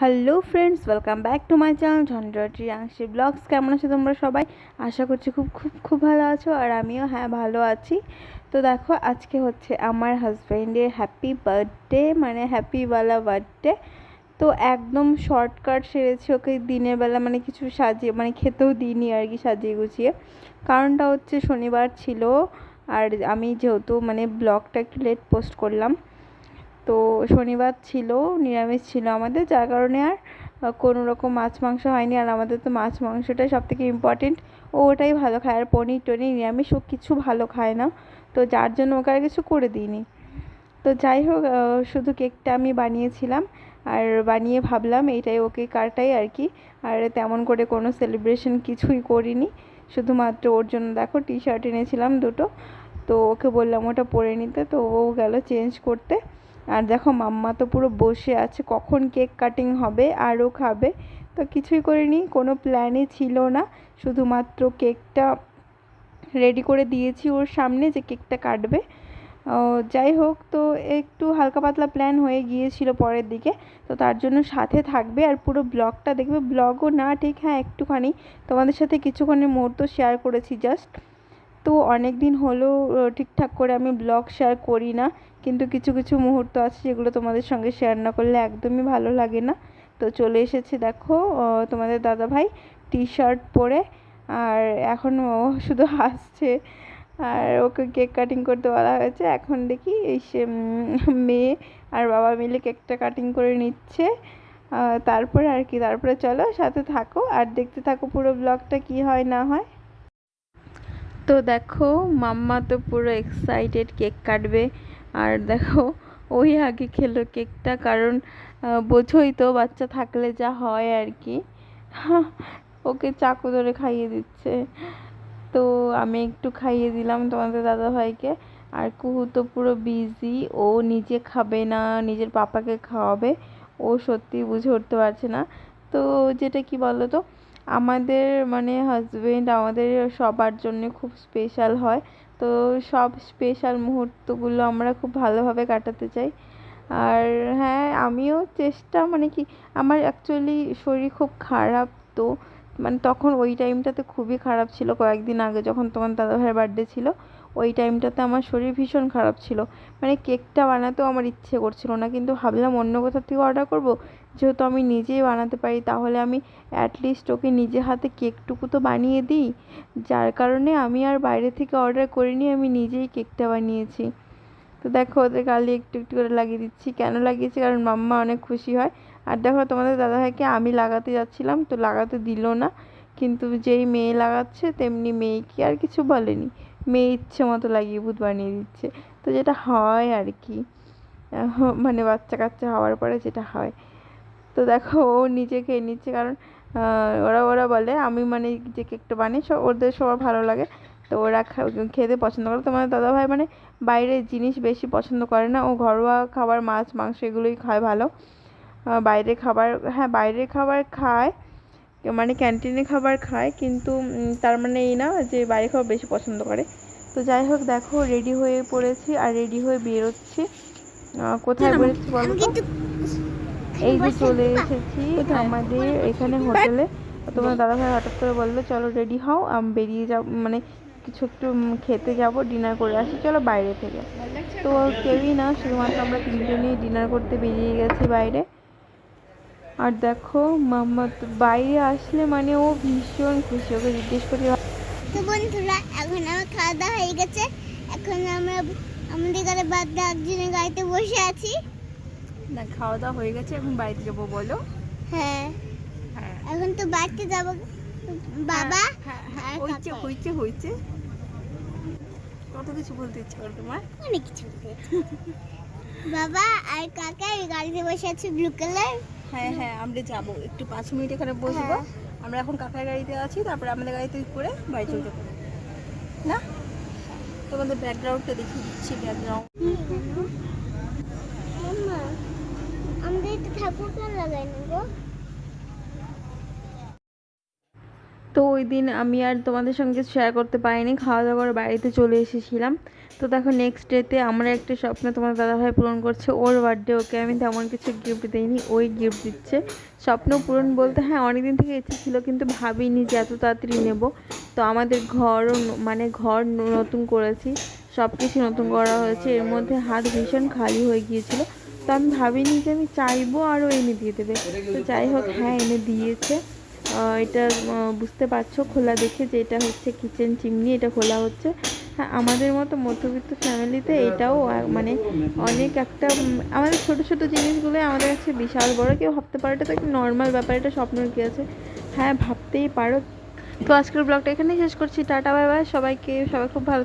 Hello friends welcome back to my channel ঝন্ডাটি আংশি blogs কেমন আছো তোমরা সবাই? আশা করছি খুব খুব খুব ভালো আছো আর আমিও হ্যাঁ ভালো আছি। তো দেখো, আজকে হচ্ছে আমার হাজব্যান্ডের হ্যাপি বার্থডে মানে হ্যাপিওয়ালা বার্থডে তো একদম শর্টকাট সেরেছি ওকে দিনের বেলা মানে কিছু সাজিয়ে মানে খেতেও দিইনি আর কি সাজিয়ে গুছিয়ে। কারণটা হচ্ছে শনিবার ছিল, আর আমি যেহেতু মানে ব্লগটা একটু লেট পোস্ট করলাম। তো শনিবার ছিল, নিরামিষ ছিল আমাদের, যার কারণে আর কোনো রকম মাছ মাংস হয়নি। আর আমাদের তো মাছ মাংসটাই সব থেকে ইম্পর্টেন্ট ও ওটাই ভালো খায়। আর পনির টনির নিরামিষ, ও কিছু ভালো খায় না। তো যার জন্য ওকে আর কিছু করে দিইনি। তো যাই হোক শুধু কেকটা আমি বানিয়েছিলাম। আর বানিয়ে ভাবলাম এইটাই ওকে কাটাই আর কি। আর তেমন করে কোনো সেলিব্রেশন কিছুই করিনি। শুধুমাত্র ওর জন্য দেখো টি শার্ট এনেছিলাম দুটো। তো ওকে বললাম ওটা পরে নিতে। তো ও গেল চেঞ্জ করতে। আর দেখো মাম্মা তো পুরো বসে আছে, কখন কেক কাটিং হবে আরও খাবে। তো কিছুই করিনি, কোনো প্ল্যানই ছিল না। শুধুমাত্র কেকটা রেডি করে দিয়েছি ওর সামনে যে কেকটা কাটবে। যাই হোক, তো একটু হালকা পাতলা প্ল্যান হয়ে গিয়েছিল পরের দিকে। তো তার জন্য সাথে থাকবে আর পুরো ব্লগটা দেখবে। ব্লগও না, ঠিক হ্যাঁ একটুখানি। তোমাদের সাথে কিছুক্ষণের মুহূর্ত শেয়ার করেছি জাস্ট তো অনেক দিন হলো ঠিকঠাক করে আমি ব্লগ শেয়ার করি না। কিন্তু কিছু কিছু মুহূর্ত আছে যেগুলো তোমাদের সঙ্গে শেয়ার না করলে একদমই ভালো লাগে না। তো চলে এসেছে দেখো তোমাদের দাদা ভাই টি শার্ট পরে, আর এখন ও শুধু হাসছে। আর ওকে কেক কাটিং করতে বলা হয়েছে। এখন দেখি এই সে মেয়ে আর বাবা মিলে কেকটা কাটিং করে নিচ্ছে। তারপরে আর কি, তারপরে চলো সাথে থাকো। আর দেখতে থাকো পুরো ব্লগটা কি হয় না হয়। তো দেখো, মাম্মা তো পুরো এক্সাইটেড কেক কাটবে। আর দেখো, ওই আগে খেলো কেকটা, কারণ বোঝোই তো বাচ্চা থাকলে যা হয় আর কি। ওকে চাকু ধরে খাইয়ে দিচ্ছে। তো আমি একটু খাইয়ে দিলাম তোমাদের দাদাভাইকে। আর কুহু তো পুরো বিজি ও নিজে খাবে না, নিজের পাপাকে খাওয়াবে। ও সত্যি বুঝে উঠতে পারছে না। তো যেটা কি বলো তো আমাদের মানে হাজবেন্ড আমাদের সবার জন্য খুব স্পেশাল হয়। তো সব স্পেশাল মুহূর্তগুলো আমরা খুব ভালোভাবে কাটাতে চাই। আর হ্যাঁ আমিও চেষ্টা মানে কি, আমার অ্যাকচুয়ালি শরীর খুব খারাপ তো মানে তখন ওই টাইমটাতে খুবই খারাপ ছিল। কয়েকদিন আগে যখন তোমার দাদাভাইয়ের বার্থডে ছিল ওই টাইমটাতে আমার শরীর ভীষণ খারাপ ছিল। মানে কেকটা বানাতেও আমার ইচ্ছে করছিল না, কিন্তু ভাবলাম অন্য কোথাও থেকে অর্ডার করব। যেহেতু আমি নিজেই বানাতে পারি, তাহলে আমি অ্যাটলিস্ট ওকে নিজে হাতে কেকটুকু তো বানিয়ে দিই। যার কারণে আমি আর বাইরে থেকে অর্ডার করিনি, আমি নিজেই কেকটা বানিয়েছি। তো দেখো, ওদের গালি একটু একটু করে লাগিয়ে দিচ্ছি। কেন লাগিয়েছি? কারণ মাম্মা অনেক খুশি হয়। আর দেখো, তোমাদের দাদাভাইকে আমি লাগাতে যাচ্ছিলাম, তো লাগাতে দিল না। কিন্তু যেই মেয়ে লাগাচ্ছে, তেমনি মেয়ে কি আর কিছু বলেনি। মেয়ে ইচ্ছে মতো লাগিয়ে ভূত বানিয়ে দিচ্ছে। তো যেটা হয় আর কি মানে বাচ্চা কাচ্চা হওয়ার পরে যেটা হয়। তো দেখো, ও নিজে খেয়ে নিচ্ছে কারণ ওরা ওরা বলে, আমি মানে যে কেকটা বানাই সব, ওদের সবার ভালো লাগে। তো ওরা খেতে পছন্দ করে। তোমাদের দাদাভাই মানে বাইরের জিনিস বেশি পছন্দ করে না। ও ঘরোয়া খাবার, মাছ, মাংস এগুলোই খায় ভালো। বাইরে খাবার হ্যাঁ বাইরের খাবার খায় মানে ক্যান্টিনে খাবার খায় কিন্তু তার মানে এই না যে বাইরে খাবার বেশি পছন্দ করে। তো যাই হোক দেখো রেডি হয়ে পড়েছি আর রেডি হয়ে বেরোচ্ছি। কোথায় বেরোচ্ছি বলো এই যে চলে এসেছি আমাদের এখানে হোটেলে। তোমার দাদাভাই হঠাৎ করে বলল চলো রেডি হও আমি বেরিয়ে যাব মানে কিছু একটু খেতে যাব ডিনার করে আসি। চলো বাইরে থেকে। তো কেউই না শুধুমাত্র আমরা তিনজনই ডিনার করতে বেরিয়ে গেছি বাইরে। আর দেখো মাম্মা তো বাইরে আসলে মানে ও ভীষণ খুশি ওকে জিজ্ঞেস করি তো বন্ধুরা এখন আমার খাওয়া দাওয়া হয়ে গেছে। এখন আমরা আমাদের ঘরে বাদ একজনের গাড়িতে বসে আছি। না খাওয়া দাওয়া হয়ে গেছে এখন বাড়িতে যাব বলো। হ্যাঁ। এখন তো বাড়িতে যাব। বাবা হ্যাঁ হইছে হইছে হইছে। কত কিছু বলতে ইচ্ছা করে তোমার? অনেক কিছু বলতে বাবা আর কাকা এই গাড়িতে বসে আছে ব্লু কালার। হ্যাঁ হ্যাঁ আমরা যাব। একটু পাঁচ মিনিট এখানে বসবো। হ্যাঁ। আমরা এখন কাকার গাড়িতে আছি তারপরে আমাদের গাড়িতে করে বাড়ি চলে যাব। না? তোমাদের ব্যাকগ্রাউন্ডটা দেখিয়ে দিচ্ছি ব্যাকগ্রাউন্ড। আমাদের গো। তো ওই দিন আমি আর তোমাদের সঙ্গে শেয়ার করতে পারিনি খাওয়া দাওয়া করে বাড়িতে চলে এসেছিলাম। তো দেখো নেক্সট ডেতে আমার একটা স্বপ্ন তোমার দাদাভাই পূরণ করছে, ওর বার্থডে ওকে আমি তেমন কিছু গিফট দিইনি, ওই গিফট দিচ্ছে। স্বপ্ন পূরণ বলতে হ্যাঁ অনেকদিন থেকে ইচ্ছে ছিল, কিন্তু ভাবিনি যে এত তাড়াতাড়ি নেব। তো আমাদের ঘরও মানে ঘর নতুন করেছি সব কিছু নতুন করা হয়েছে, এর মধ্যে হাত ভীষণ খালি হয়ে গিয়েছিল। তো আমি ভাবিনি যে আমি চাইব আরও এনে দিয়ে দেবে। তো যাই হোক হ্যাঁ এনে দিয়েছে। এটা বুঝতে পারছ, খোলা দেখে যে এটা হচ্ছে কিচেন চিমনি এটা খোলা হচ্ছে। আমাদের মতো মধ্যবিত্ত ফ্যামিলিতে এটাও মানে অনেক একটা আমাদের ছোট ছোট জিনিসগুলোই আমাদের কাছে বিশাল বড়। কেউ ভাবতে পারে এটা তো একটা নর্মাল ব্যাপার, এটা স্বপ্নের কী আছে? হ্যাঁ ভাবতেই পারো। তো আজকের ব্লগটা এখানেই শেষ করছি। টাটা বাই বাই সবাইকে, সবাই খুব ভালো।